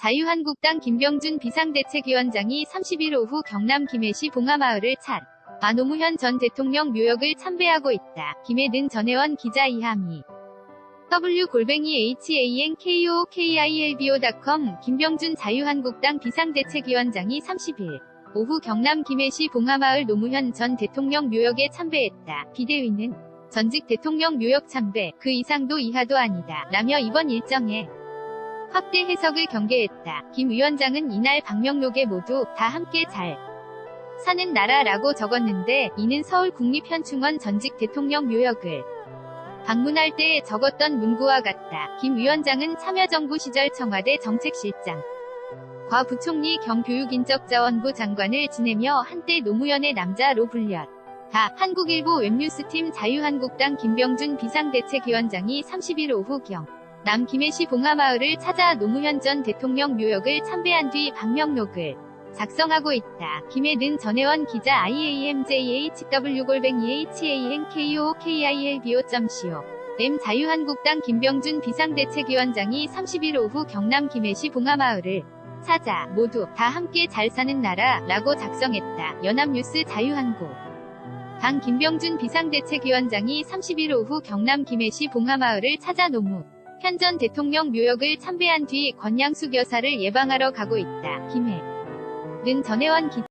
자유한국당 김병준 비상대책위원장이 30일 오후 경남 김해시 봉하마을을 찬아 노무현 전 대통령 묘역을 참배하고 있다. 김해든 전 의원 기자 이함이 w-hankookilbo.com 김병준 자유한국당 비상대책위원장이 30일 오후 경남 김해시 봉하마을 노무현 전 대통령 묘역에 참배했다. 비대위는 전직 대통령 묘역 참배 그 이상도 이하도 아니다. 라며 이번 일정에 확대 해석을 경계했다. 김 위원장은 이날 방명록에 모두 다 함께 잘 사는 나라라고 적었는데 이는 서울 국립현충원 전직 대통령 묘역을 방문할 때 적었던 문구와 같다. 김 위원장은 참여정부 시절 청와대 정책실장 과 부총리 겸 교육인적자원부 장관을 지내며 한때 노무현의 남자로 불렸. 다 한국일보 웹뉴스팀 자유한국당 김병준 비상대책위원장이 30일 오후 경 남 김해시 봉하마을을 찾아 노무현 전 대통령 묘역을 참배한 뒤 방명록을 작성하고 있다. 김해든 전 의원 기자 iamjhw골뱅이hankookilbo.co M 자유한국당 김병준 비상대책위원장이 30일 오후 경남 김해시 봉하마을을 찾아 모두 다 함께 잘 사는 나라 라고 작성했다. 연합뉴스 자유한국 당 김병준 비상대책위원장이 30일 오후 경남 김해시 봉하마을을 찾아 노무 현 전 대통령 묘역을 참배한 뒤 권양숙 여사를 예방하러 가고 있다. 김해 는 전혜원 기자